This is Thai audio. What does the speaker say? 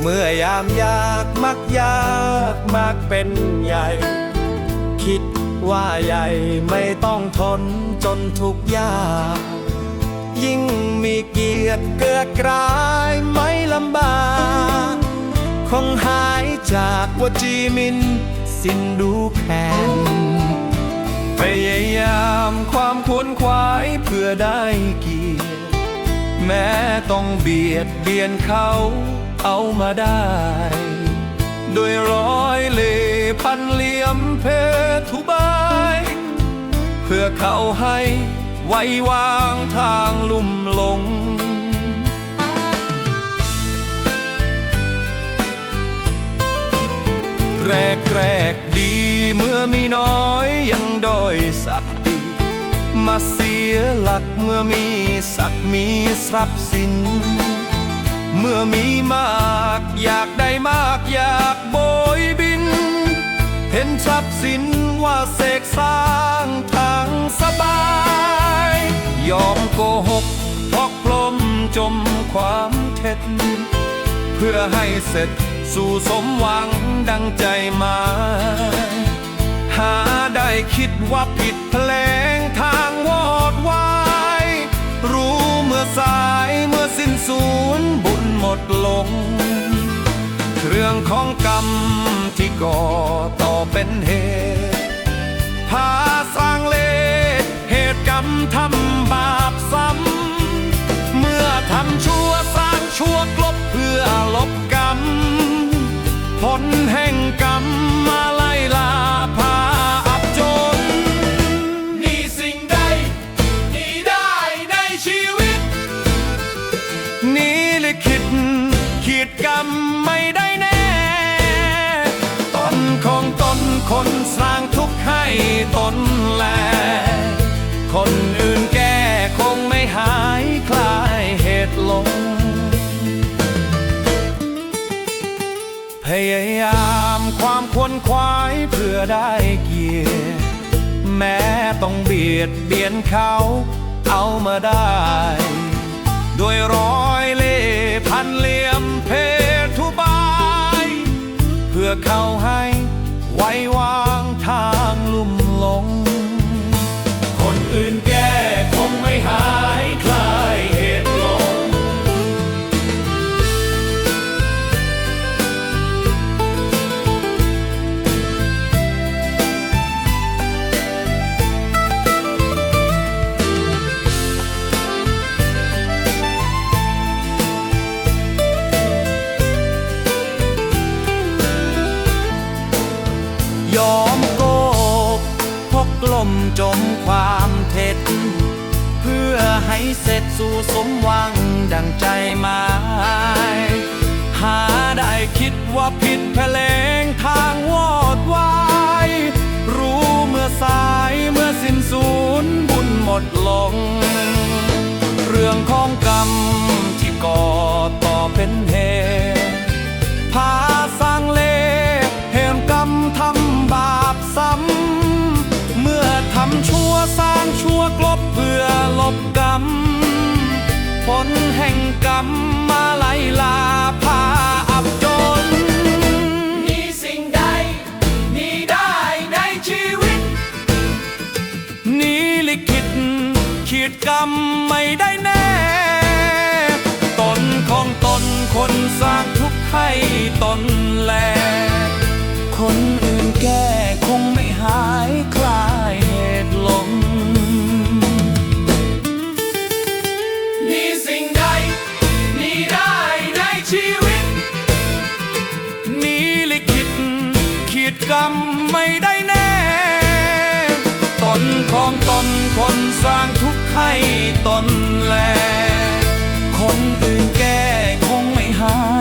เมื่อยามยากมักยากมักเป็นใหญ่ คิดว่าใหญ่ไม่ต้องทนจนทุกยาก ยิ่งมีเกียรติเกิดกลายไม่ลำบากคงหายจากวจีมิน สิ้นดูแค้นพยายามความควนขวายเพื่อได้เกียรติแม้ต้องเบียดเบียนเขา เอามาได้โดวยร้อยเล่พันเหลี่ยมเพทุบาย เพื่อเขาให้ไว้วางทางลุ่มหลงแรกแรกดีเมื่อมีน้อยยังด้อยสักดีมาเสียหลักเมื่อมีสักมีทรัพย์สิน เมื่อมีมากอยากได้มากอยากโบยบิน เห็นทรัพย์สินว่าเสกสร้างทางสบาย ยอมโกหกพอกพลมจมความเท็จ เพื่อให้เสร็จสู่สมหวังดังใจหมายหาได้คิดว่าผิดแผล มดลง เรื่องของกรรมที่ก่อต่อเป็นเหตุพาสร้างเลเหตุกรรมทำ ได้แน่ ตนของตนคนสร้างทุกข์ให้ตนแล คนอื่นแก้คงไม่หายคลายเหตุลง พยายามความควนควายเพื่อได้เกียรติแม้ต้องเบียดเบียนเขาเอามาได้ อเขาให้ไว้วางทาง จมความเท็จ เพื่อให้เสร็จสู่สมหวังดังใจหมาย หาได้คิดว่าผิดแผ ดกรรมไม่ได้แน่ ตนของตนคนสร้างทุกข์ให้ตนแล คนอื่นแก้คงไม่หายคลายเหตุลงมีสิ่งใดมีได้ในชีวิต นี้ลิขิตขีดกรรมไม่ได้แน่ ตนของตนคนสร้าง ให้ตนแล คนอื่นแก้คงไม่หา